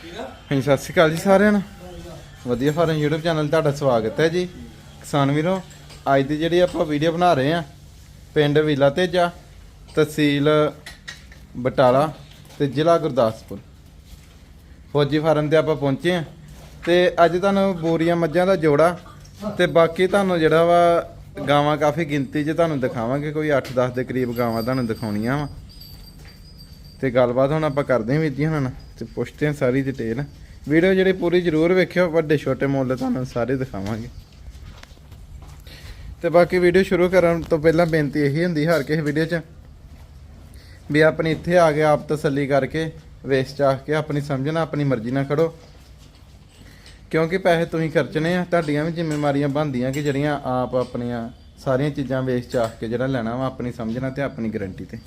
ਹਾਂਜੀ, ਸਤਿ ਸ਼੍ਰੀ ਅਕਾਲ ਜੀ ਸਾਰਿਆਂ ਨੂੰ। ਵਧੀਆ ਫਾਰਮ YouTube ਚੈਨਲ ਤੁਹਾਡਾ ਸਵਾਗਤ ਹੈ ਜੀ। ਕਿਸਾਨ ਵੀਰੋ, ਅੱਜ ਦੀ ਜਿਹੜੀ ਆਪਾਂ ਵੀਡੀਓ ਬਣਾ ਰਹੇ ਆ ਪਿੰਡ ਵੀਲਾ ਤੇਜਾ, ਤਹਿਸੀਲ ਬਟਾਲਾ ਤੇ ਜ਼ਿਲ੍ਹਾ ਗੁਰਦਾਸਪੁਰ। ਫੌਜੀ ਫਾਰਮ ਤੇ ਆਪਾਂ ਪਹੁੰਚੇ ਆ ਤੇ ਅੱਜ ਤੁਹਾਨੂੰ ਬੋਰੀਆਂ ਮੱਝਾਂ ਦਾ ਜੋੜਾ ਤੇ ਬਾਕੀ ਤੁਹਾਨੂੰ ਜਿਹੜਾ ਵਾ ਗਾਵਾਂ ਕਾਫੀ ਗਿਣਤੀ 'ਚ ਤੁਹਾਨੂੰ ਦਿਖਾਵਾਂਗੇ, ਕੋਈ 8-10 ਦੇ ਕਰੀਬ ਗਾਵਾਂ ਤੁਹਾਨੂੰ ਦਿਖਾਉਣੀਆਂ ਵਾ। ਤੇ ਗੱਲਬਾਤ ਹੁਣ ਆਪਾਂ ਕਰਦੇ ਹਾਂ ਵੀਰ ਜੀ ਹੁਣ ਤੇ ਪੁੱਛਦੇ ਹਾਂ ਸਾਰੀ ਡਿਟੇਲ ਵੀਡੀਓ ਜਿਹੜੀ ਪੂਰੀ ਜ਼ਰੂਰ ਵੇਖਿਓ, ਵੱਡੇ ਛੋਟੇ ਮੁੱਲ ਤੁਹਾਨੂੰ ਸਾਰੇ ਦਿਖਾਵਾਂਗੇ। ਤੇ ਬਾਕੀ ਵੀਡੀਓ ਸ਼ੁਰੂ ਕਰਨ ਤੋਂ ਪਹਿਲਾਂ ਬੇਨਤੀ ਇਹੀ ਹੁੰਦੀ, ਹਰ ਕਿਸੇ ਵੀਡੀਓ 'ਚ, ਵੀ ਆਪਣੀ ਇੱਥੇ ਆ ਕੇ ਆਪ ਤਸੱਲੀ ਕਰਕੇ ਵੇਚ ਚਾਹ ਕੇ ਆਪਣੀ ਸਮਝਣਾ, ਆਪਣੀ ਮਰਜ਼ੀ ਨਾਲ ਖੜੋ। ਕਿਉਂਕਿ ਪੈਸੇ ਤੁਸੀਂ ਖਰਚਣੇ ਆ, ਤੁਹਾਡੀਆਂ ਵੀ ਜ਼ਿੰਮੇਵਾਰੀਆਂ ਬਣਦੀਆਂ ਕਿ ਜਿਹੜੀਆਂ ਆਪ ਆਪਣੀਆਂ ਸਾਰੀਆਂ ਚੀਜ਼ਾਂ ਵੇਚ ਚਾਹ ਕੇ ਜਿਹੜਾ ਲੈਣਾ ਵਾ, ਆਪਣੀ ਸਮਝਣਾ ਤੇ ਆਪਣੀ ਗਾਰੰਟੀ ਤੇ।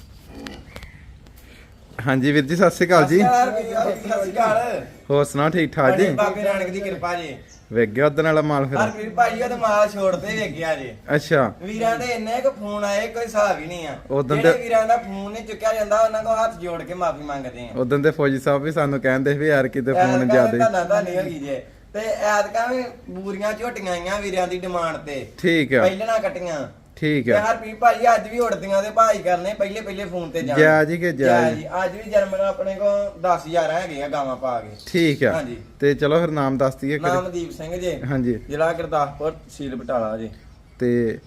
ਹਾਂਜੀ ਵੀਰ ਜੀ ਸਤਿ ਸ਼੍ਰੀ ਅਕਾਲ ਜੀ। ਸਤਿ ਸ਼੍ਰੀ ਅਕਾਲ ਹੋਰ ਸੁਣਾਓ ਠੀਕ ਠਾਕ ਜੀ? ਬਾਬੇ ਨਾਨਕ ਦੀ ਕਿਰਪਾ ਜੀ। ਵੇਖ ਗਿਆ ਉਦੋਂ ਵਾਲਾ ਮਾਲ ਫਿਰ? ਹਰਪ੍ਰੀਤ ਭਾਈ ਉਹਦੇ ਮਾਲ ਛੋੜਦੇ ਵੇਖਿਆ ਜੀ। ਅੱਛਾ। ਵੀਰਾਂ ਦੇ ਇੰਨੇ ਕੁ ਫੋਨ ਆਏ ਕੋਈ ਹਿਸਾਬ ਹੀ ਨਹੀਂ ਆ। ਉਦੋਂ ਜਿਹੜੇ ਤੇ- ਵੀਰਾਂ ਦਾ ਫੋਨ ਨਹੀਂ ਚੁੱਕਿਆ ਜਾਂਦਾ ਉਹਨਾਂ ਕੋਲ ਹੱਥ ਜੋੜ ਕੇ ਮਾਫੀ ਮੰਗਦੇ ਆ। ਉਦੋਂ ਦੇ ਫੌਜੀ ਸਾਹਿਬ ਵੀ ਸਾਨੂੰ ਕਹਿੰਦੇ ਵੀ ਯਾਰ ਕਿਤੇ ਫੋਨ ਜ਼ਿਆਦੇ ਤਾਂ ਤਾਂ ਨਹੀਂ ਹੋਗੀ ਜੇ। ਤੇ ਐਤਕਾਂ ਵੀ ਬੂਰੀਆਂ ਝੋਟੀਆਂ ਆਈਆਂ ਵੀਰਾਂ ਦੀ ਡਿਮਾਂਡ ਤੇ। ਠੀਕ ਆ। ਪਹਿਲਣਾ ਕੱਟੀਆਂ। ਠੀਕ ਤੇ ਆ ਹਰਪ੍ਰੀਤ ਭਾਈ ਅੱਜ ਵੀ ਉੜਦੀਆਂ ਦੇ ਭਾਈ ਕਰਨੇ ਪਹਿਲੇ ਪਹਿਲੇ ਫੋਨ ਤੇ ਜਾਣ। ਜੈ ਜੀ ਕਿ ਜੈ ਜੈ ਅੱਜ ਵੀ ਜਨਮ ਆਪਣੇ ਕੋ 10000 ਹੈਗੇ ਆ ਗਾਵਾਂ ਪਾ ਕੇ। ਠੀਕ ਆ। ਹਾਂਜੀ। ਤੇ ਚਲੋ ਫਿਰ ਨਾਮ ਦੱਸ ਦਈਏ ਨਾਮਦੀਪ ਸਿੰਘ ਜੀ। ਹਾਂਜੀ। ਜ਼ਿਲ੍ਹਾ ਗੁਰਦਾਸਪੁਰ ਤਹਿਸੀਲ ਬਟਾਲਾ ਜੀ। ਤੇ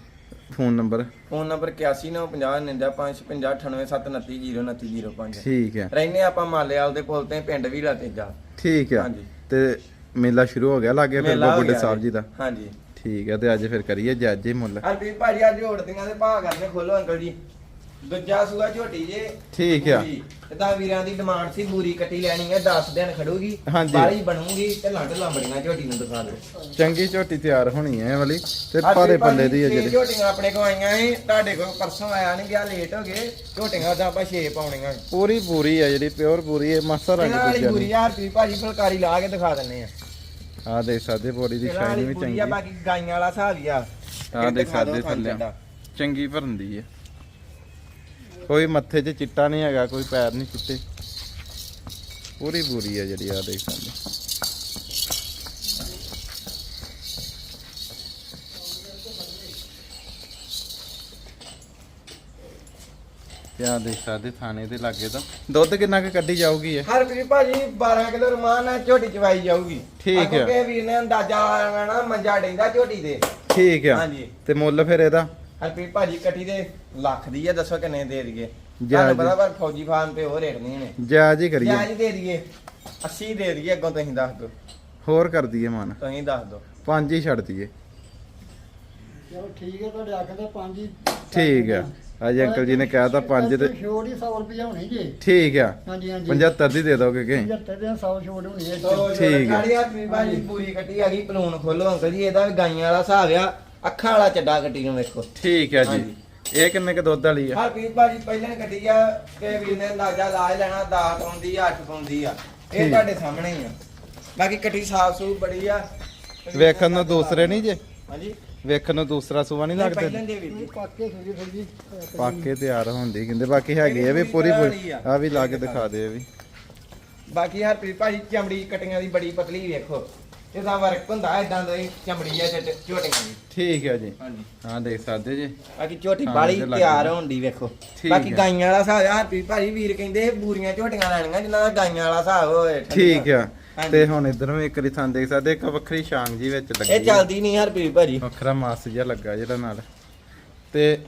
ਫੋਨ ਨੰਬਰ? ਫੋਨ ਨੰਬਰ 8195059829 ਠੀਕ ਆ। ਰਹਿੰਦੇ ਆਪਾਂ ਮਾਲੇਵਾਲ ਦੇ ਪੁਲ ਤੇ ਪਿੰਡ ਵੀ ਤੇਜਾ। ਠੀਕ ਆ। ਹਾਂਜੀ। ਤੇ ਮੇਲਾ ਸ਼ੁਰੂ ਹੋ ਗਿਆ ਲਾਗੇ ਫਿਰ ਹੋ ਗਿਆ ਸਾਹਿਬ। ਜੀ ਦਾ। ਹਾਂਜੀ। ਠੀਕ ਆ ਤੇ ਅੱਜ ਫਿਰ ਕਰੀਏ ਜੱਜ ਹੀ ਮੁੱਲ ਹਰਪ੍ਰੀਤ ਭਾਜੀ ਅੱਜ ਝੋੜਦੀਆਂ ਦੇ ਭਾਅ ਕਰਨੇ ਖੋਲੋ ਅੰਕਲ ਜੀ ਦੂਜਾ ਸੂਆ ਝੋਟੀ ਜੇ ਠੀਕ ਆ। ਬੂਰੀ। ਤੇ ਤਾਂ ਵੀਰਾਂ ਦੀ ਡਿਮਾਂਡ ਸੀ ਬੂਰੀ ਕੱਟੀ ਲੈਣੀ ਹੈ 10 ਦਿਨ ਖੜੂਗੀ ਹਾਂਜੀ। ਬਾਹਲੀ ਬਣੂਗੀ ਤੇ ਲੱਡ ਲੰਬੜੀਆਂ ਝੋਟੀ ਨੂੰ ਦਿਖਾ ਦਿਓ ਚੰਗੀ ਝੋਟੀ ਤਿਆਰ ਹੋਣੀ ਹੈ ਇਹ ਵਾਲੀ ਤੇ ਹਰਪ੍ਰੀਤ ਭਾਰੇ ਪੱਲੇ ਦੀ ਹੈ ਛੇ ਜਿਹੜੀ ਝੋਟੀਆਂ ਆਪਣੇ ਕੋਲ ਆਈਆਂ ਸੀ ਤੁਹਾਡੇ ਕੋਲ ਪਰਸੋਂ ਆਇਆ ਨਹੀਂ ਗਿਆ ਲੇਟ ਹੋ ਗਏ ਝੋਟੀਆਂ ਦਾ ਆਪਾਂ 6 ਪਾਉਣੀਆਂ ਪੂਰੀ ਪੂਰੀ ਹੈ ਜਿਹੜੀ ਪਿਓਰ ਪੂਰੀ ਹੈ ਮਾਸਾ ਰੰਗ ਇਹਨਾਂ ਵਾਲੀ ਦੂਜਾ ਬੁਰੀ ਨਹੀਂ ਯਾਰ ਤੁਸੀਂ ਭਾਜੀ ਫੁਲਕਾਰੀ ਲਾ ਕੇ ਦਿਖਾ ਦਿੰਨੇ ਆ ਆ ਦੇਖ ਸਕਦੇ ਬੋਡੀ ਦੀ ਸ਼ਾਈਨ ਵੀ ਬੁਰੀ ਚੰਗੀ। ਆ ਬਾਕੀ ਗਾਈਆਂ ਵਾਲਾ ਹਿਸਾਬ ਹੀ ਆ। ਆ ਦੇਖ ਸਕਦੇ ਥੱਲੇ। ਚੰਗੀ ਭਰੰਦੀ ਹੈ ਕੋਈ ਮੱਥੇ 'ਚ ਚਿੱਟਾ ਨਹੀਂ ਹੈਗਾ ਕੋਈ ਪੈਰ ਨਹੀਂ ਚਿੱਟੇ। ਪੂਰੀ ਪੂਰੀ ਹੈ ਜਿਹੜੀ ਆ ਦੇਖ ਸਕਦੇ। ਕਿਆ ਦੇਖ ਸਕਦੇ ਥਾਣੇ ਦੇ ਲਾਗੇ ਤਾਂ। ਦੁੱਧ ਕਿੰਨਾ ਕੁ ਕੱਢੀ ਜਾਊਗੀ ਇਹ? ਹਰ ਵੀ ਭਾਜੀ 12 ਕਿਲੋ ਰਮਾਨ ਨਾਲ ਝੋਟੀ ਚਵਾਈ ਜਾਊਗੀ। ਠੀਕ ਆ। ਕਿ ਵੀਰ ਨੇ ਅੰਦਾਜ਼ਾ ਲਾਣਾ ਮੰਜਾ ਡੈਂਦਾ ਝੋਟੀ ਦੇ ਠੀਕ ਆ। ਹਾਂਜੀ। ਤੇ ਮੁੱਲ ਫਿਰ ਇਹਦਾ? ਹਰਪ੍ਰੀਤ ਭਾਜੀ ਕੱਟੀ ਦੇ ਲੱਖ ਦੀ ਆ ਦੱਸੋ ਕਿੰਨੇ ਦੇ ਦਈਏ। ਜਾਇਜ਼। ਤੁਹਾਨੂੰ ਪਤਾ ਪਰ ਫੌਜੀ ਫਾਰਮ ਤੇ ਉਹ ਰੇਟ ਨਹੀਂ ਨੇ। ਜਾਇਜ਼ ਹੀ ਕਰੀਏ। ਜਾਇਜ਼ ਦੇ ਦਈਏ। 80 ਦੇ ਦਈਏ ਅੱਗੋਂ ਤੁਸੀਂ ਦੱਸ ਦਿਓ। ਹੋਰ ਕਰ ਦਈਏ ਮਨ। ਤੁਸੀਂ ਦੱਸ ਦਿਓ। ਪੰਜ ਹੀ ਛੱਡ ਦਈਏ। ਚਲੋ ਠੀਕ ਹੈ ਤੁਹਾਡੇ ਆਖੇ ਤੇ ਪੰਜ ਹੀ ਠੀਕ ਆ। ਅੱਜ ਅੰਕਲ ਜੀ ਨੇ ਕਹਿ ਤਾ ਪੰਜ ਤੇ ਛੋੜ ਹੀ 100 ਰੁਪਏ ਹੋਣੀ ਜੀ। ਠੀਕ ਆ। ਹਾਂਜੀ ਹਾਂਜੀ। 75 ਦੀ ਦੇ ਦੋਗੇ ਕਿ? 75 ਦੇ 100 ਛੋੜ ਹੋਣੀ ਹੈ ਠੀਕ ਹੈ। ਹਰਪ੍ਰੀਤ ਭਾਜੀ ਪੂਰੀ ਕੱਟੀ ਆ ਗਈ ਪਲੂਨ ਖੋਲੋ ਅੰਕਲ ਜੀ ਇਹਦਾ ਵੀ ਗਾਈਆਂ ਵਾਲਾ ਹਿਸਾਬ ਆ ਅੱਖਾਂ ਵਾਲਾ ਚੱਡਾ ਕੱਟੀ ਨੂੰ ਵੇਖੋ। ਠੀਕ ਆ ਜੀ। ਇਹ ਕਿੰਨੇ ਕ ਦੁੱਧ ਵਾਲੀ ਆ? ਹਰਪ੍ਰੀਤ ਭਾਜੀ ਪਹਿਲਾਂ ਕੱਟੀ ਆ ਕਿ ਵੀਰ ਨੇ ਅੰਦਾਜ਼ਾ ਲਾ ਹੀ ਲੈਣਾ 10 ਪਾਉਂਦੀ ਆ 8 ਪਾਉਂਦੀ ਆ। ਇਹ। ਤੁਹਾਡੇ ਸਾਹਮਣੇ ਹੀ ਆ। ਬਾਕੀ ਕੱਟੀ ਸਾਫ਼ ਸੂਫ ਬੜੀ ਆ। ਵੇਖਣ ਨੂੰ ਦੂਸਰੇ ਨਹੀਂ ਜੇ? ਹਾਂਜੀ। ਵੇਖਣ ਨੂੰ ਦੂਸਰਾ ਸੂਆ ਨਹੀਂ ਲੱਗਦੇ। ਪਾਕੇ ਸੁਜੀ ਸੁਜੀ ਪਾਕੇ ਤਿਆਰ ਹੁੰਦੀ ਕਹਿੰਦੇ ਬਾਕੀ ਹੈਗੇ ਆ ਵੀ ਪੂਰੀ ਆ। ਵੀ ਲਾ ਕੇ ਦਿਖਾ ਦੇ ਵੀ। ਬਾਕੀ ਹਰਪ੍ਰੀਤ ਭਾਜੀ ਚਮੜੀ ਕਟੀਆਂ ਦੀ ਬੜੀ ਪਤਲੀ ਵੇਖੋ। ਇਹਦਾ ਵਰਕ ਹੁੰਦਾ ਇਦਾਂ ਦਾ ਹੀ ਚਮੜੀ ਆ ਚੱਟ ਝੋਟੀਆਂ ਦੀ। ਠੀਕ ਆ ਜੀ। ਹਾਂ ਦੇਖ ਸਕਦੇ ਜੀ। ਬਾਕੀ ਝੋਟੀ ਹਾਂ, ਬਾਲੀ ਤਿਆਰ ਗਈ। ਹੋਣ ਦੀ ਵੇਖੋ ਬਾਕੀ ਹੈ। ਗਾਈਆਂ ਵਾਲਾ ਹਿਸਾਬ ਆ ਹਰਪ੍ਰੀਤ ਭਾਜੀ ਵੀਰ ਕਹਿੰਦੇ ਇਹ ਬੂਰੀਆਂ ਝੋਟੀਆਂ ਲੈਣੀਆਂ ਜਿਨ੍ਹਾਂ ਦਾ ਗਾਈਆਂ ਵਾਲਾ ਹਿਸਾਬ ਹੋਏ ਠੀਕ ਆ। ਤੇ ਹੁਣ ਇਧਰੋਂ ਇੱਕ ਵਾਰੀ ਥਾਂ ਦੇਖ ਸਕਦੇ ਇੱਕ ਵੱਖਰੀ ਸ਼ਾਂਗ ਜੀ ਵਿੱਚ ਲੱਗੀ ਇਹ ਆ। ਚੱਲਦੀ ਨਹੀਂ ਹਰਪ੍ਰੀਤ ਭਾਜੀ। ਵੱਖਰਾ ਮਾਸ ਜਿਹਾ ਲੱਗਾ ਜਿਹੜਾ ਨਾਲ। ਤੇ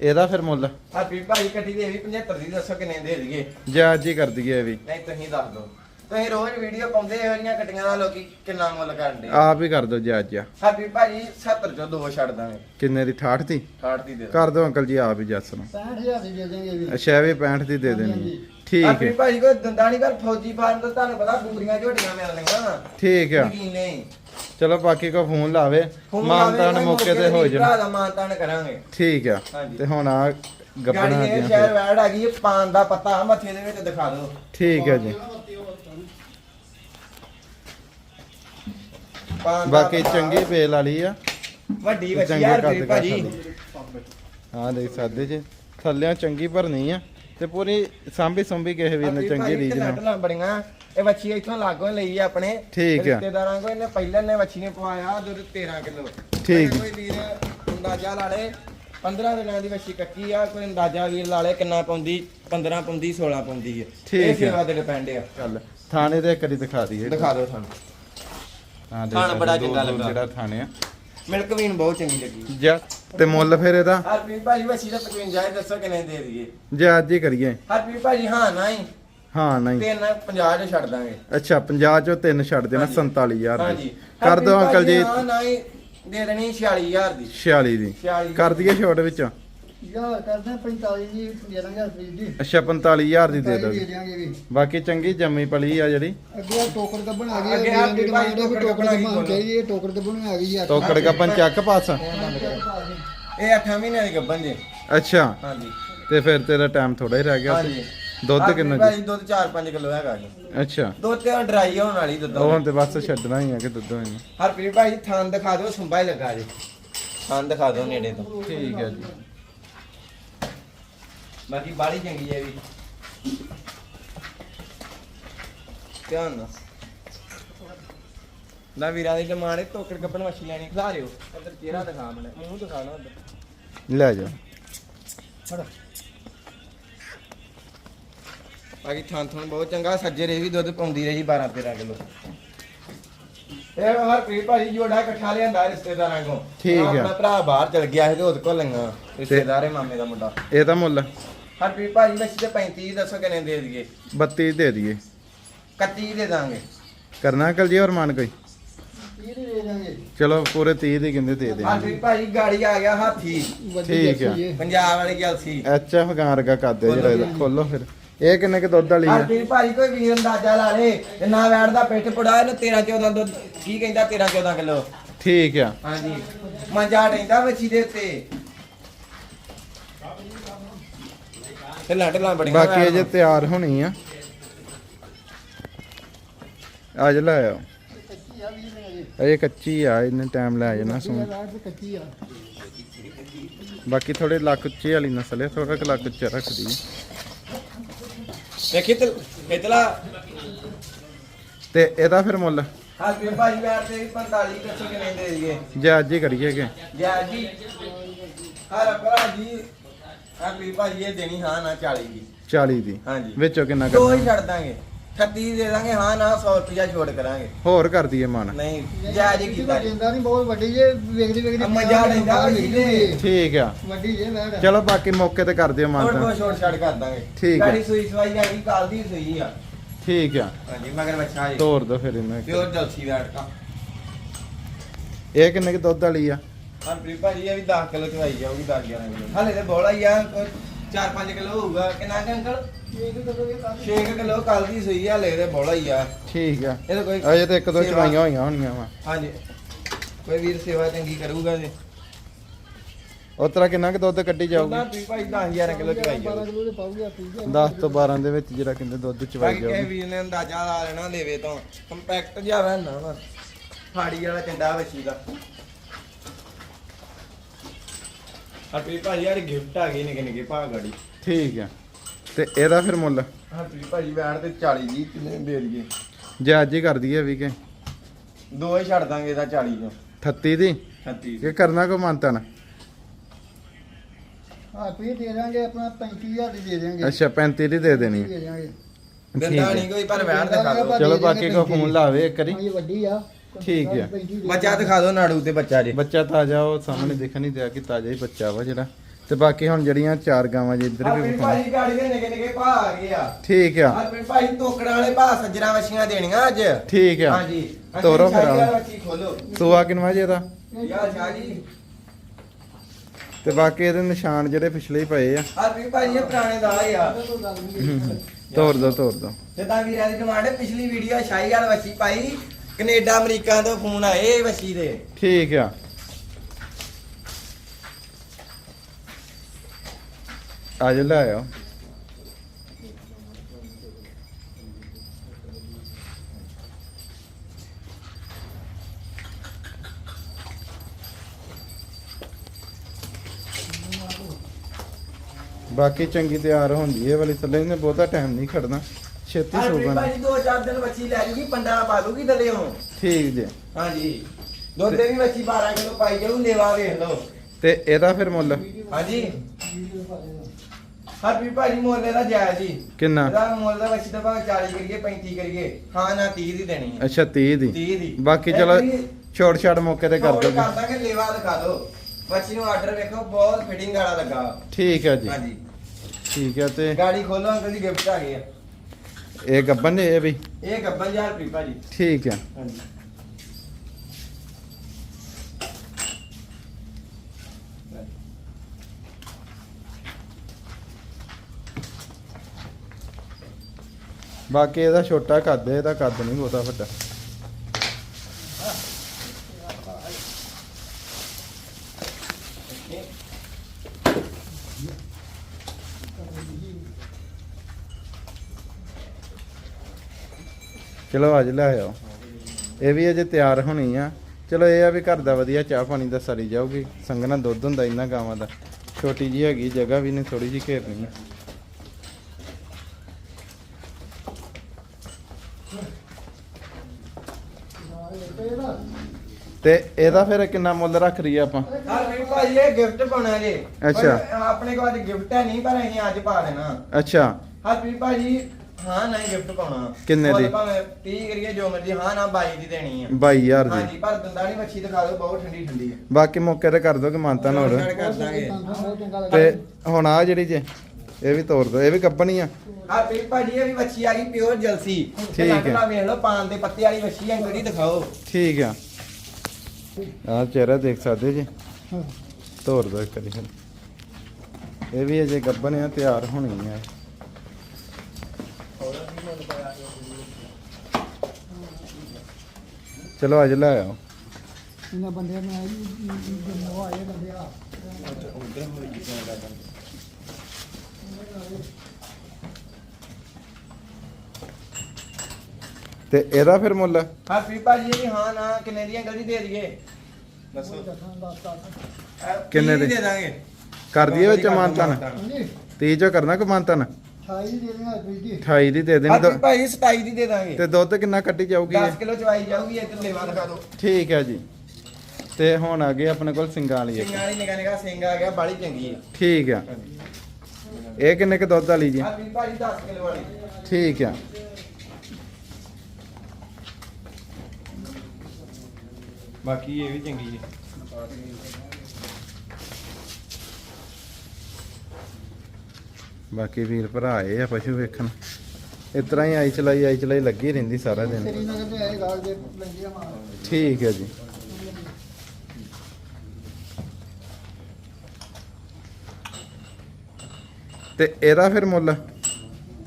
ਇਹਦਾ ਫਿਰ ਮੁੱਲ? ਹਰਪ੍ਰੀਤ ਭਾਜੀ ਕੱਟੀ ਦੇ ਵੀ 75 ਦੀ ਦੱਸੋ ਕਿੰਨੇ ਦੇ ਦਈਏ। ਜਾਇਜ਼ ਹੀ ਕਰ ਦਈਏ ਇਹ ਵੀ। ਨਹੀਂ ਤੁਸੀਂ ਦੱਸ ਦਿਓ। ਤੁਸੀਂ ਰੋਜ਼ ਵੀਡੀਓ ਪਾਉਂਦੇ ਇਹੋ ਜਿਹੀਆਂ ਕੱਟੀਆਂ ਦਾ ਲੋਕੀ ਕਿੰਨਾ ਮੁੱਲ ਕਰਦੇ ਆਪ ਹੀ ਕਰ ਦਿਓ ਜਾਇਜ਼ ਜਿਹਾ। ਹਰਪ੍ਰੀਤ ਭਾਜੀ 70 ਚੋਂ ਦੋ ਛੱਡ ਦਾਂਗੇ। ਕਿੰਨੇ ਦੀ 68 ਦੀ? 60 ਦੀ ਦੇ ਦਿਓ। ਕਰ ਦਿਓ ਅੰਕਲ ਜੀ ਆਪ ਹੀ ਜੱਸ ਨੂੰ। 65000 ਦੀ ਦੇ ਦੇਂਗੇ ਵੀ। ਅੱਛਾ ਇਹ ਵੀ 65 ਦੀ ਦੇ ਦੇਣੀ ਹੈ। ਠੀਕ ਹੈ। ਹਰਪ੍ਰੀਤ ਭਾਜੀ ਕੋਈ ਦੰਦਾਂ ਨਹੀਂ ਕਰ ਫੌਜੀ ਫਾਰਮ ਤੋਂ ਤੁਹਾਨੂੰ ਪਤਾ ਬੂਰੀਆਂ ਝੋਟੀਆਂ ਮਿਲਣੀਆਂ। ਵਾ ਠੀਕ ਆ। ਯਕੀਨ ਨਹੀਂ ਚਲੋ ਬਾਕੀ ਕੋ ਫੋਨ ਲਾਵੇ। ਮਾਨਤਾਨ ਮੌਕੇ ਤੇ ਹੋ ਭਰਾ ਜਾਣਾ। ਦਾ ਮਾਨਤਾਨ ਕਰਾਂਗੇ। ਠੀਕ ਆ। ਹਾਂਜੀ। ਤੇ ਹੁਣ ਆ ਗੱਪਣਾ ਗਾੜੀ ਇਹ ਸ਼ਹਿਰ ਵੈੜ ਆ ਗਈ ਪਾਨ ਦਾ ਪੱਤਾ ਮੱਥੇ ਦੇ ਵਿੱਚ ਦਿਖਾ ਦਿਓ। ਠੀਕ ਹੈ ਜੀ। ਪਾਨ ਦਾ ਬਾਕੀ ਪੱਤਾ, ਚੰਗੀ ਬੇਲ ਵਾਲੀ ਆ। ਵੱਡੀ ਬੱਚੀ ਚੰਗੇ ਯਾਰ ਕੱਦ ਭਾਜੀ। ਹਾਂ ਦੇਖ ਸਕਦੇ ਜੀ ਥੱਲਿਆਂ ਚੰਗੀ ਭਰਨੀ ਆ। ਤੇ ਪੂਰੀ ਸਾਂਭੀ ਸੰਭੀ ਕਿਸੇ ਵੀਰ ਨੇ ਚੰਗੀ ਰੀਜ ਨਾਲ। ਨਟਲਾਂ ਬੜੀਆਂ ਇਹ ਵੱਛੀ ਇੱਥੋਂ ਲਾਗੋਂ ਲਈ ਆ ਆਪਣੇ। ਠੀਕ ਆ। ਰਿਸ਼ਤੇਦਾਰਾਂ ਕੋਲ ਇਹਨੇ ਪਹਿਲਾਂ ਨੇ ਵੱਛੀ ਨੇ ਪਵਾਇਆ ਦੁੱਧ 13 ਕਿਲੋ। ਠੀਕ। ਕੋਈ ਵੀਰ ਅੰਦਾਜ਼ਾ ਲਾ ਲੇ 15 ਦਿਨਾਂ ਦੀ ਵੱਛੀ ਕੱਟੀ ਆ ਕੋਈ ਅੰਦਾਜ਼ਾ ਵੀਰ ਲਾ ਲੇ ਕਿੰਨਾ ਪਾਉਂਦੀ 15 ਪਾਉਂਦੀ 16 ਪਾਉਂਦੀ ਹੈ ਠੀਕ ਇਹ ਆ। ਸੇਵਾ ਤੇ ਡਿਪੈਂਡ ਆ। ਚੱਲ। ਥਾਣੇ ਦੇ ਇੱਕ ਵਾਰੀ ਦਿਖਾ ਦਈਏ। ਦਿਖਾ ਦਿਓ ਤੁਹਾਨੂੰ ਹਾਂ ਦੇਖ ਥਾਣ ਸਕਦੇ ਬੜਾ ਚੰਗਾ ਦੂਰ ਲੱਗਾ। ਜਿਹੜਾ ਥਾਣੇ ਆ। ਮਿਲਕ ਵੀਨ ਬਹੁਤ ਚੰਗੀ ਲੱਗੀ। ਜਾ। ਤੇ ਮੁੱਲ ਫਿਰ ਇਹਦਾ? ਹਰਪ੍ਰੀਤ ਭਾਜੀ ਵੱਛੀ ਦਾ 55 ਇਹ ਦੱਸੋ ਕਿੰਨੇ ਦੇ ਦਈਏ। ਜੇ ਅੱਜ ਹੀ ਕਰੀਏ। ਹਰਪ੍ਰੀਤ ਭਾਜੀ ਹਾਂ ਨਾ ਹੀ ਹਾਂ ਨਹੀਂ। ਤਿੰਨ 50 ਚ ਛੱਡ ਦਾਂਗੇ। ਅੱਛਾ 50 ਚੋਂ ਤਿੰਨ ਛੱਡ ਦੇਣਾ ਹਾਂਜੀ। 47000 ਹਾਂਜੀ ਦੀ। ਕਰ ਦਿਓ ਅੰਕਲ ਜੀ। ਹਾਂ ਨਾ ਹੀ ਦੇ ਦੇਣੀ 46000 ਦੀ। 46 ਦੀ। 46 ਕਰ ਦਈਏ ਛੋਟ ਵਿੱਚ। ਯਾਰ ਕਰਦੇ 45 ਜੀ 11000 ਫਰੀਦ ਦੀ ਅੱਛਾ 45000 ਦੀ ਦੇ ਦੇ ਦਿਓ ਦਿਆਂਗੇ ਵੀ। ਬਾਕੀ ਚੰਗੀ ਜੰਮੀ ਪਲੀ ਆ ਜਿਹੜੀ। ਅੱਗੇ ਆ ਟੋਕਰ ਗੱਬਣ ਆ ਗਈ ਅੱਗੇ ਆ ਦੀ ਭਾਈ ਟੋਕਰ ਟੋਕਰ ਗੱਭਣ ਆ ਗਈ ਗੱਬਣ ਚਾਹੀਦੀ ਟੋਕਰ ਗੱਬਣ ਆ ਗਈ ਤੋਕੜ ਗੱਪਨ ਚੱਕ ਪਾਸ। ਇਹ 8 ਮਹੀਨਿਆਂ ਦੀ ਗੱਭਣ ਜੇ। ਅੱਛਾ। ਹਾਂਜੀ। ਤੇ ਫਿਰ ਤੇਰਾ ਟਾਈਮ ਥੋੜਾ ਹੀ ਰਹਿ ਗਿਆ ਹਾਂਜੀ। ਦੁੱਧ ਕਿੰਨਾ ਜੀ? ਭਾਜੀ ਦੁੱਧ 4-5 ਕਿਲੋ ਹੈਗਾ ਜੀ। ਅੱਛਾ। ਦੁੱਧ ਤੇ ਡਰਾਈ ਹੋਣ ਵਾਲੀ ਦੁੱਧ ਉਹ ਹੁਣ। ਤੇ ਬਸ ਛੱਡਣਾ ਹੀ ਆ ਕਿ ਦੁੱਧ ਹੋਣੀ ਹਰਪ੍ਰੀਤ ਭਾਜੀ ਥਾਨ ਦਿਖਾ ਦਿਓ ਸੁੰਬਾ ਹੀ ਲੱਗਾ ਜੀ। ਥਾਨ ਦਿਖਾ ਦਿਓ ਨੇੜੇ ਤੋਂ। ਠੀਕ ਹੈ ਜੀ। ਬਾਕੀ ਬਾੜੀ ਚੰਗੀ ਹੈ ਵੀ। ਧਿਆਨ ਨਾਲ। ਨਾ ਵੀਰਾਂ ਦੀ ਹੈ ਟੋਕਰ ਗੱਪਣ ਮੱਛੀ ਲੈਣੀ ਖਿਲਾ ਰਿਓ ਇੱਧਰ ਚਿਹਰਾ ਦਿਖਾ ਮਨੇ ਮੂੰਹ ਦਿਖਾ ਨਾ ਉੱਧਰ। ਲੈ ਜਾ। ਫੜ। ਬਾਕੀ ਥਾਂ ਥਾਂ ਬਹੁਤ ਚੰਗਾ ਸੱਜੇ ਰੇ ਵੀ ਦੁੱਧ ਪਾਉਂਦੀ ਰਹੀ 12 13 ਕਿਲੋ। ਇਹ ਹਰਪ੍ਰੀਤ ਭਾਜੀ ਜੋੜਾ ਇਕੱਠਾ ਲਿਆਂਦਾ ਰਿਸ਼ਤੇਦਾਰਾਂ ਕੋ ਠੀਕ ਆ। ਆਪਣਾ ਭਰਾ ਬਾਹਰ ਚਲ ਗਿਆ ਸੀ ਤੇ ਉਹਦੇ ਕੋਲ ਲੰਗਾ ਰਿਸ਼ਤੇਦਾਰੇ ਮਾਮੇ ਦਾ ਮੁੰਡਾ। ਇਹਦਾ ਮੁੱਲ। ਹਰਪ੍ਰੀਤ ਭਾਜੀ ਵਿੱਚ ਤੇ 35 ਦੱਸੋ ਕਿੰਨੇ ਦੇ ਦਈਏ? 32 ਦੇ ਦਈਏ। 31 ਦੇ ਦਾਂਗੇ। ਕਰਨਾ ਅੰਕਲ ਜੀ ਹੋਰ ਮਾਨ ਕੋਈ? ਦੇ ਚਲੋ ਪੂਰੇ 30 ਦੀ ਕਹਿੰਦੇ ਦੇ ਦੇਣਗੇ ਹਰਪ੍ਰੀਤ ਭਾਜੀ ਗਾੜੀ ਆ ਗਿਆ ਹਾਥੀ। ਠੀਕ ਆ। ਪੰਜਾਬ ਵਾਲੀ ਜਲਸੀ ਐਚ ਐਫ ਗਾਂ ਰਗਾ ਕਰਦੇ ਜਿਹੜਾ ਇਹਦਾ ਖੋਲੋ ਫਿਰ। ਇਹ ਕਿੰਨੇ ਕਿ ਦੁੱਧ ਵਾਲੀ ਆ? ਹਰਪ੍ਰੀਤ ਭਾਜੀ ਕੋਈ ਵੀਰ ਅੰਦਾਜ਼ਾ ਲਾ ਲੇ। ਤੇ ਨਾ ਵੈੜ ਦਾ ਪਿੱਠ ਪੜਾ ਇਹਨੂੰ 13 14 ਦੁੱਧ ਕੀ ਕਹਿੰਦਾ 13 14 ਕਿਲੋ? ਠੀਕ ਆ। ਹਾਂਜੀ। ਮੰਜਾ ਰਹਿੰਦਾ ਵੱਛੀ ਦੇ ਉੱਤੇ। ਬੜੀਆਂ ਬਾਕੀ ਅਜੇ। ਤਿਆਰ ਹੋਣੀ ਆ। ਅੱਜ ਲੈ ਆਓ। ਕੱਚੀ ਆ ਵੀ ਨੇ ਅਜੇ ਕੱਚੀ ਆ ਇਹਨੇ ਟਾਈਮ ਲੈ ਜਾਣਾ ਸੁਣ। ਬਾਕੀ ਥੋੜੇ ਲੱਕ ਉੱਚੇ ਵਾਲੀ ਨਸਲ ਹੈ ਥੋੜਾ ਕੁ ਲੱਕ ਉੱਚਾ ਰੱਖਦੀ ਵੇਖੀ ਤੇ ਇਤਲਾ ਤੇ ਇਹਦਾ ਫਿਰ ਮੁੱਲ? ਹਰਪ੍ਰੀਤ ਭਾਜੀ ਵੈੜ ਤੇ 45 ਦੱਸੋ ਕਿੰਨੇ ਦੇ ਦਈਏ? ਜੇ ਅੱਜ ਹੀ ਕਰੀਏ ਕਿ ਜੈ ਜੀ ਹਰ ਭਰਾ ਜੀ ਹਰਪ੍ਰੀਤ ਭਾਜੀ ਇਹ ਦੇਣੀ ਹਾਂ ਨਾ 40 ਦੀ। 40 ਦੀ। ਹਾਂਜੀ। ਵਿੱਚੋਂ ਕਿੰਨਾ ਦੋ ਹੀ ਕਰਨਾ ਛੱਡ ਦਾਂਗੇ। 36 ਦੇ ਦਾਂਗੇ ਹਾਂ ਨਾ 100 ਰੁਪਿਆ ਛੋੜ ਕਰਾਂਗੇ। ਹੋਰ ਕਰ ਦਈਏ ਮਨ। ਨਹੀਂ ਜੈ ਜੀ ਕੀਤਾ ਜੀ। ਜਿੰਦਾ ਨਹੀਂ ਬਹੁਤ ਵੱਡੀ ਜੇ ਵੇਖਦੀ ਵੇਖਦੀ ਮਜ਼ਾ ਲੈਂਦਾ ਵਾ ਜੀ ਦੇ। ਠੀਕ ਆ। ਵੱਡੀ ਜੇ ਵੈੜ ਚਲੋ ਬਾਕੀ ਮੌਕੇ ਤੇ ਕਰ ਦਿਓ ਹੋਰ ਮਨ ਬਹੁਤ ਛੋੜ ਛੱਡ ਕਰ ਦਾਂਗੇ। ਠੀਕ ਹੈ। ਗਾੜੀ ਸੂਈ ਸਵਾਈ ਆ ਗਈ ਕਾਲ ਦੀ ਸੂਈ ਆ। ਠੀਕ ਆ। ਹਾਂਜੀ ਮਗਰ ਬੱਚਾ ਜੀ। ਤੋਰ ਦੋ ਫਿਰ ਇਹਨੂੰ ਇੱਕ। ਪਿਓਰ ਜਲਸੀ ਵੈਟ ਕਾ ਇਹ ਕਿੰਨੇ ਕਿ ਦੁੱਧ ਵਾਲੀ ਆ? ਹਰਪ੍ਰੀਤ ਭਾਜੀ ਇਹ ਵੀ 10 ਕਿਲੋ ਚਵਾਈ ਜਾਊਗੀ 10 11 ਕਿਲੋ। ਹਲੇ ਤੇ ਬੋਲਾ ਹੀ ਆ 4-5 ਕਿਲੋ ਹੋਊਗਾ। ਕਿੰਨਾ ਕੁ ਅੰਕਲ? 6 ਕਿਲੋ ਕੱਲ ਦੀ ਸੂਈ ਆ ਹਲੇ ਤੇ ਬੋਲਾ ਹੀ ਆ। ਠੀਕ ਆ। ਇਹ ਤਾਂ ਕੋਈ ਅਜੇ ਤੇ ਇੱਕ ਦੋ ਸੇਵਾ- ਚਵਾਈਆਂ ਹੋਈਆਂ ਹੋਣੀਆਂ ਵਾ। ਹਾਂਜੀ। ਕੋਈ ਵੀਰ ਸੇਵਾ ਚੰਗੀ ਕਰੂਗਾ ਜੀ। ਉਤਰਾ ਕਿੰਨਾ ਕਿ ਦੁੱਧ ਕੱਢੀ ਜਾਊਗੀ? ਉਹਨਾਂ ਤੁਸੀਂ ਭਾਈ 10000 ਕਿਲੋ ਚਵਾਈ 12 ਜਾਊਗੀ। ਕਿਲੋ ਦੇ ਪਾਉਗਾ ਠੀਕ ਹੈ 10 ਤੋਂ 12 ਦੇ ਵਿੱਚ ਜਿਹੜਾ ਕਹਿੰਦੇ ਦੁੱਧ ਚਵਾਈ ਬਾਕੀ ਕਿਸੇ ਜਾਊਗੀ। ਵੀਰ ਨੇ ਅੰਦਾਜ਼ਾ ਲਾ ਲੈਣਾ ਦੇਵੇ ਤੋਂ। ਕੰਪੈਕਟ ਵਾ ਨਾ ਵਾ। ਫਾੜੀ ਵਾਲਾ ਚੰਡਾ ਵੱਛੀ ਦਾ। ਹਰਪ੍ਰੀਤ ਭਾਜੀ ਯਾਰ ਗਿਫਟ ਆ ਗਈ ਨਿੱਕੇ ਨਿੱਕੇ ਭਾਅ ਗਾੜੀ। ਠੀਕ ਆ। ਤੇ ਇਹਦਾ ਫਿਰ ਮੁੱਲ? ਹਰਪ੍ਰੀਤ ਭਾਜੀ ਵੈਣ ਤੇ 40 ਦੀ ਕਿੰਨੇ ਦੇ ਦਈਏ। ਜੇ ਅੱਜ ਹੀ ਕਰ ਦਈਏ ਵੀ ਕਿ। ਦੋ ਹੀ ਛੱਡ ਦਾਂਗੇ ਇਹਦਾ 40 ਚੋਂ 38 ਦੀ? 36 ਇਹ ਕਰਨਾ ਕੋ ਮੰਨਤਾ ਨਾ ਹਾਂ ਪੀ ਦੇ ਦਾਂਗੇ ਆਪਣਾ 35000 ਦੀ ਦੇ ਦਾਂਗੇ। ਅੱਛਾ 35 ਦੀ ਦੇ ਦੇਣੀ ਦੇ ਦਾਂਗੇ। ਠੀਕ ਦਿੰਦਾ ਹੈ। ਨਹੀਂ ਕੋਈ ਪਰ ਵੈਣ ਦਿਖਾ ਦਿਓ ਚਲੋ ਬਾਕੀ ਕੋ ਫੋਨ ਲਾਵੇ ਇੱਕ ਵਾਰੀ। ਹਾਂ ਇਹ ਵੱਡੀ ਆ। ਠੀਕ ਆ। ਬੱਚਾ ਦਿਖਾ ਦਿਓ ਨਾੜੂ ਤੇ ਬੱਚਾ ਜੀ। ਬੱਚਾ ਤਾਜ਼ਾ ਉਹ ਸਾਹਮਣੇ ਦਿਖ ਨਹੀਂ ਦਿਆ ਕਿ ਤਾਜ਼ਾ ਹੀ ਬੱਚਾ ਵਾ ਜਿਹੜਾ। ਤੇ ਬਾਕੀ ਹੁਣ ਜਿਹੜੀਆਂ ਚਾਰ ਗਾਵਾਂ ਜੀ ਇੱਧਰ ਵੀ ਹਰਪ੍ਰੀਤ ਵਿਖਾਉਣਾ। ਭਾਜੀ ਗਾੜੀ ਦੇ ਨਿੱਕੇ ਨਿੱਕੇ ਭਾਅ ਆ ਗਏ ਆ। ਠੀਕ ਆ। ਹਰਪ੍ਰੀਤ ਭਾਜੀ ਟੋਕੜਾਂ ਵਾਲੇ ਭਾਅ ਸੱਜਣਾ ਵਛੀਆਂ ਦੇਣੀਆਂ ਅੱਜ। ਠੀਕ ਆ। ਹਾਂਜੀ। ਤੋਰੋ ਫਿਰ ਆਓ। ਵੱਛੀ ਖੋਲੋ। ਸੋਆ ਕਿਨਵਾ ਜੀ ਇਹਦਾ ਯਾਰ ਸ਼ਾਹ ਜੀ। ਤੇ ਬਾਕੀ ਇਹਦੇ ਨਿਸ਼ਾਨ ਜਿਹੜੇ ਪਿਛਲੇ ਹੀ ਪਏ ਆ। ਹਰਪ੍ਰੀਤ ਭਾਜੀ ਇਹ ਪੁਰਾਣੇ ਦਾ ਆ। ਤੋੜ ਦੋ ਤੋੜ ਦੋ। ਜਿੱਦਾਂ ਵੀਰਾਂ ਦੀ ਡਿਮਾਂਡ ਹੈ ਪਿਛਲੀ ਵੀਡੀਓ ਸ਼ਾਹੀ ਵਾਲ ਵੱਛੀ ਪਾਈ। ਕੈਨੇਡਾ, ਅਮਰੀਕਾ ਤੋਂ ਫੋਨ ਆਏ ਵੱਛੀ ਦੇ। ਠੀਕ ਆ। ਅੱਜ ਲੈ ਆਓ ਬਾਕੀ ਚੰਗੀ ਤਿਆਰ ਹੁੰਦੀ ਹੈ ਵਾਲੀ ਥੱਲੇ ਨੇ ਬਹੁਤਾ ਟਾਈਮ ਨਹੀਂ ਖੜਨਾ। ਛੇਤੀ ਹਰਪ੍ਰੀਤ ਸੂਬਨ ਭਾਜੀ ਦੋ ਚਾਰ ਦਿਨ ਬੱਚੀ ਲੈ ਜੂਗੀ ਪੰਡਾ ਪਾ ਦੂਗੀ ਹੁਣ ਠੀਕ ਜੇ। ਹਾਂਜੀ। ਦੁੱਧ ਦੀ ਬੱਚੀ 12 ਕਿਲੋ ਪਾਈ ਜਾਊ ਲੇਵਾ ਵੇਖ ਲਓ। ਤੇ ਇਹਦਾ ਫਿਰ ਮੁੱਲ? ਹਾਂਜੀ। ਹਰਪ੍ਰੀਤ ਭਾਜੀ ਮੁੱਲ ਇਹਦਾ ਜਾਇਜ਼ ਜੀ ਕਿੰਨਾ? ਇਹਦਾ ਮੁੱਲ ਦਾ ਬੱਚੀ ਦਾ ਭਾਵੇਂ 40 ਕਰੀਏ 35 ਕਰੀਏ। ਹਾਂ ਨਾ 30 ਦੀ ਦੇਣੀ ਹੈ। ਅੱਛਾ 30 ਦੀ। 30 ਦੀ। ਬਾਕੀ ਚਲੋ ਛੋਟ ਛਾਟ ਮੌਕੇ ਤੇ ਕਰ ਦੋਗੇ ਦਾਂਗੇ ਲੇਵਾ ਦਿਖਾ ਦਿਓ। ਬੱਚੀ ਨੂੰ ਆਰਡਰ ਵੇਖੋ ਬਹੁਤ ਫਿਟਿੰਗ ਵਾਲਾ ਲੱਗਾ। ਠੀਕ ਹੈ ਜੀ। ਹਾਂਜੀ। ਠੀਕ ਹੈ ਤੇ ਗਾੜੀ ਖੋਲੋ ਅੰਕਲ ਦੀ ਗਿਫਟ ਆ ਗਈ ਆ। ਇਹ ਗੱਬਨ ਨੇ ਇਹ ਵੀ? ਇਹ ਗੱਬਨ ਯਾਰ ਪ੍ਰੀ ਭਾਜੀ ਠੀਕ ਹੈ ਹਾਂਜੀ। ਬਾਕੀ ਇਹਦਾ ਛੋਟਾ ਕੱਦ ਹੈ ਇਹਦਾ ਕੱਦ ਨਹੀਂ ਬਹੁਤਾ ਵੱਡਾ। ਚਲੋ ਅੱਜ ਲੈ ਆਓ ਇਹ ਵੀ ਅਜੇ ਤਿਆਰ ਹੋਣੀ ਆ। ਚਲੋ ਇਹ ਆ ਵੀ ਘਰ ਦਾ ਵਧੀਆ ਚਾਹ ਪਾਣੀ ਦਾ ਸਰੀ ਜਾਊਗੀ। ਸੰਗਣਾ ਦੁੱਧ ਹੁੰਦਾ ਇਹਨਾਂ ਗਾਵਾਂ ਦਾ। ਛੋਟੀ ਜੀ ਹੈਗੀ ਜਗ੍ਹਾ ਵੀ ਨੇ ਥੋੜੀ ਜੀ ਘੇਰਨੀ ਆ। ਤੇ ਇਹਦਾ ਫਿਰ ਕਿੰਨਾ ਮੁੱਲ ਰੱਖ ਰਹੀ ਆ ਆਪਾਂ? ਹਾਂ ਪ੍ਰੀ ਭਾਜੀ ਇਹ ਗਿਫਟ ਪਾਉਣਾ ਜੇ ਅੱਛਾ। ਪਰ ਆਪਣੇ ਕੋਲ ਅੱਜ ਗਿਫਟ ਹੈ ਨਹੀਂ ਪਰ ਅਸੀਂ ਅੱਜ ਪਾ ਦੇਣਾ। ਅੱਛਾ। ਹਾਂ ਪ੍ਰੀ ਭਾਜੀ ਹਾਂ ਨਹੀਂ ਗਿਫਟ ਪਾਉਣਾ। ਕਿੰਨੇ ਦੀ? ਭਾਵੇਂ 30 ਕਰੀਏ ਜੋ ਮਰਜ਼ੀ। ਹਾਂ ਨਾ 22 ਦੀ ਦੇਣੀ ਆ। 22000 ਦੀ। ਹਾਂਜੀ ਪਰ ਦੰਦਾਲੀ ਮੱਛੀ ਦਿਖਾ ਦਿਓ ਬਹੁਤ ਠੰਡੀ ਠੰਡੀ ਹੈ ਬਾਕੀ ਮੌਕੇ ਤੇ ਕਰ ਦੋਗੇ ਮਾਨਤਾ ਹੋਰ ਕਰ ਦਾਂਗੇ। ਤੇ ਹੁਣ ਆ ਜਿਹੜੀ ਜੇ ਇਹ ਵੀ ਤੋੜ ਦੋ ਇਹ ਵੀ ਕੱਪਣੀ ਆ। ਹਾਂ ਪ੍ਰੀ ਭਾਜੀ ਇਹ ਵੀ ਮੱਛੀ ਆ ਗਈ ਪਿਓਰ ਜਲਸੀ। ਠੀਕ ਹੈ। ਹੈ ਵੇਖ ਲਓ ਪਾਨ ਦੇ ਪੱਤੇ ਵਾਲੀ ਮੱਛੀ ਆ ਜੀ ਦਿਖਾਓ। ਠੀਕ ਆ। ਆ ਚਿਹਰਾ ਦੇਖ ਸਕਦੇ ਜੀ? ਤੋੜ ਦੋ ਇੱਕ ਵਾਰੀ ਫਿਰ। ਇਹ ਵੀ ਅਜੇ ਗੱਬਨ ਆ ਤਿਆਰ ਹੋਣੀ ਆ। ਚਲੋ ਅੱਜ ਲੈ ਆਓ। ਇਹਨਾਂ ਬੰਦਿਆਂ ਨੇ ਜਿੰਨੋ ਆਏ ਬੰਦੇ ਆ। ਤੇ ਇਹਦਾ ਫਿਰ ਮੁੱਲ? ਹਾਂ ਪ੍ਰੀ ਭਾਜੀ ਇਹ ਵੀ ਹਾਂ ਨਾ ਕਿੰਨੇ ਦੀ ਅੰਕਲ ਜੀ ਦੇ ਦਈਏ? ਦੱਸੋ। ਕਿੰਨੇ ਦੇ? ਦੇ ਦਾਂਗੇ। ਕਰ ਦਈਏ ਵਿੱਚ ਮਾਨਤਨ। ਹਾਂਜੀ। 30 ਚੋਂ ਕਰਨਾ ਕੋ ਮਾਨਤਨ? 28 ਦੇ ਦੇਣਾ ਕੋਈ ਜੀ। 28 ਦੀ ਦੇ ਹਾਂ ਦੇਣੀ ਪ੍ਰੀ ਭਾਜੀ 27 ਦੀ ਦੇ ਦਾਂਗੇ। ਤੇ ਦੁੱਧ ਕਿੰਨਾ ਕੱਟੀ ਜਾਊਗੀ ਇਹ? 10 ਕਿਲੋ ਚਵਾਈ ਜਾਊਗੀ ਇੱਧਰ ਲੇਵਾ ਦਿਖਾ ਦਿਓ। ਠੀਕ ਹੈ ਜੀ। ਤੇ ਹੁਣ ਆ ਗਏ ਆਪਣੇ ਕੋਲ ਸਿੰਗਾਂ ਵਾਲੀ ਇੱਕ। ਸਿੰਘਾਂ ਵਾਲੀ ਨਿਕਾ ਨਿਕਾ ਸਿੰਘ ਆ ਗਿਆ ਬਾਲੀ ਚੰਗੀ ਹੈ ਠੀਕ ਆ। ਇਹ ਕਿੰਨੇ ਕ ਦੁੱਧ ਵਾਲੀ ਜੀ? ਹਾਂ ਪ੍ਰੀ ਭਾਜੀ 10 ਕਿਲੋ ਵਾਲੀ। ਠੀਕ ਆ। ਬਾਕੀ ਇਹ ਵੀ ਚੰਗੀ ਹੈ ਬਾਕੀ ਵੀਰ ਭਰਾ ਆਏ ਆ ਪਸ਼ੂ ਵੇਖਣ। ਇਸ ਤਰ੍ਹਾਂ ਹੀ ਆਈ ਚਲਾਈ ਆਈ ਚਲਾਈ ਲੱਗੀ ਰਹਿੰਦੀ ਸਾਰਾ ਦਿਨ। ਸ੍ਰੀਨਗਰ ਤੋਂ ਆਏ ਗਾਲ ਦੇ ਲੈਂਦੇ ਆ ਮਾਲ ਠੀਕ ਹੈ ਜੀ। ਤੇ ਇਹਦਾ ਫਿਰ ਮੁੱਲ?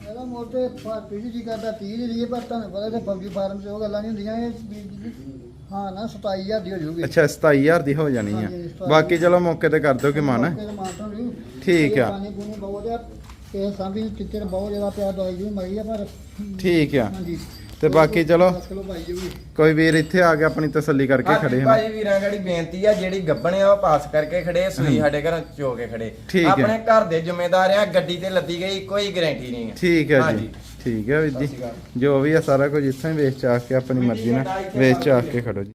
ਇਹਦਾ ਮੁੱਲ ਤੇ ਪੀਜੀ ਜੀ ਕਰਦਾ 30 ਦੀ ਲਈਏ ਪਰ ਤੁਹਾਨੂੰ ਪਤਾ ਤੇ ਫੌਜੀ ਫਾਰਮ 'ਚ ਉਹ ਗੱਲਾਂ ਨਹੀਂ ਹੁੰਦੀਆਂ ਇਹ ਹਾਂ ਨਾ 27000 ਦੀ ਹੋ ਜਾਊਗੀ। ਅੱਛਾ 27000 ਦੀ ਹੋ ਜਾਣੀ ਆ। ਹਾਂਜੀ, 27,000 ਬਾਕੀ ਚਲੋ ਮੌਕੇ ਤੇ ਕਰ ਦਿਓ ਕਿ ਮਨ। ਠੀਕ ਆ। ਆ ਤੇ ਸਾਂਭੀ ਚਿੱਤਰ ਬਹੁਤ ਜ਼ਿਆਦਾ ਪਿਆ ਦਵਾਈ ਵੀ ਮਰੀ ਆ ਪਰ ਠੀਕ ਆ। ਹਾਂਜੀ। ਤੇ ਬਾਕੀ ਚਲੋ। 10 ਕਿਲੋ ਪਾਈ ਜਾਊਗੀ ਕੋਈ ਵੀਰ ਇੱਥੇ ਆ ਕੇ ਆਪਣੀ ਤਸੱਲੀ ਕਰਕੇ ਖੜੇ ਹਨ ਭਾਜੀ ਵੀਰਾਂ ਗੜੀ ਬੇਨਤੀ ਆ ਜਿਹੜੀ ਗੱਬਣ ਆ ਉਹ ਪਾਸ ਕਰਕੇ ਖੜੇ ਸੂਈ ਸਾਡੇ ਘਰੋਂ ਚੋ ਕੇ ਖੜੇ। ਠੀਕ ਹੈ। ਆਪਣੇ ਘਰ ਦੇ ਜ਼ਿੰਮੇਦਾਰ ਆ ਗੱਡੀ ਤੇ ਲੱਦੀ ਗਈ ਕੋਈ ਗਾਰੰਟੀ ਨਹੀਂ ਹੈ ਠੀਕ ਹੈ ਜੀ। ਹਾਂਜੀ। ਠੀਕ ਹੈ ਵੀਰ ਸਤਿ ਜੀ ਸ਼੍ਰੀ ਅਕਾਲ। ਜੋ ਵੀ ਆ ਸਾਰਾ ਕੁਝ ਇੱਥੋਂ ਹੀ ਵੇਚ ਚਾਹ ਕੇ ਆਪਣੀ ਮਰਜ਼ੀ ਨਾਲ ਵੇਚ ਚਾਹ ਕੇ ਖੜੋ ਜੀ।